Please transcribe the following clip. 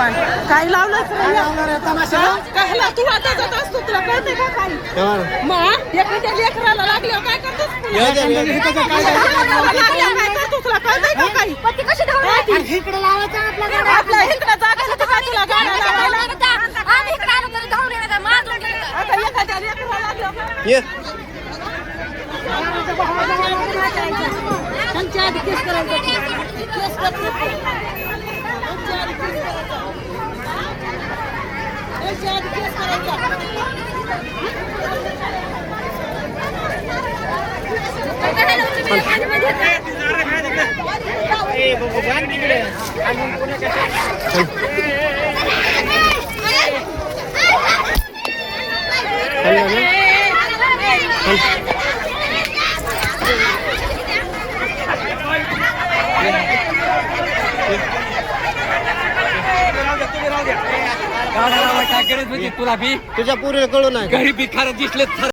काय तमाशाला? कायला तू आता जात असतो तुला कळते का काही? मग एखाद्या लेकराला लागल्यावर काय करतोस तुला कळतंय का काही? इकडे लावायचं. आपल्या इकडं जागा तुला? गाड्या लावायला? एखाद्या लेकराला लागल्यावर त्यांच्या आधी केस करायचा केस करत Halo. काय गरज होती तुला बी? तुझ्या पुरीला कळू नाही. घरी बी खरं दिसले